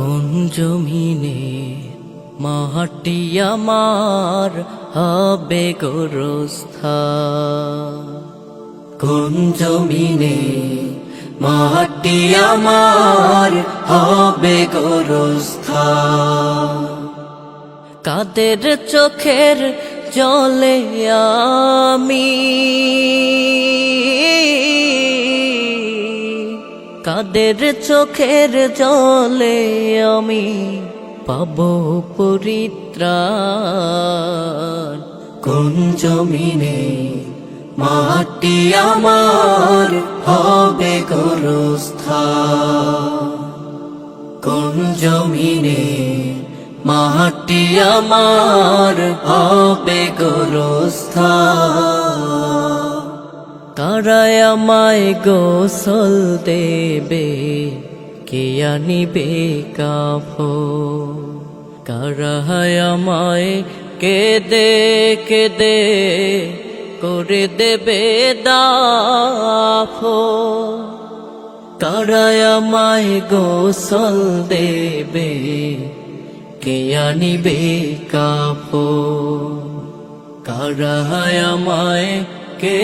কোন জমিনে মাটি আমার হবে গোরস্থা কোন জমিনে মাটি আমার হবে গোরস্থা কাদের চোখের জলে আমি কাদের চোখের জলে আমি পাব পরিত্রাণ? কোন জমিনে মাটি আমার হবে কোন জমিনে মাটি আমার হবে গোরস্থান? কারায় আমায় গোসল দেবে। কে আনিবে কাফ কারায় আমায় কে দে কে দে করে দেবে দাফ কারায় আমায় গোসল দেবে। কে আনিবে কাফ কারায় আমায় কে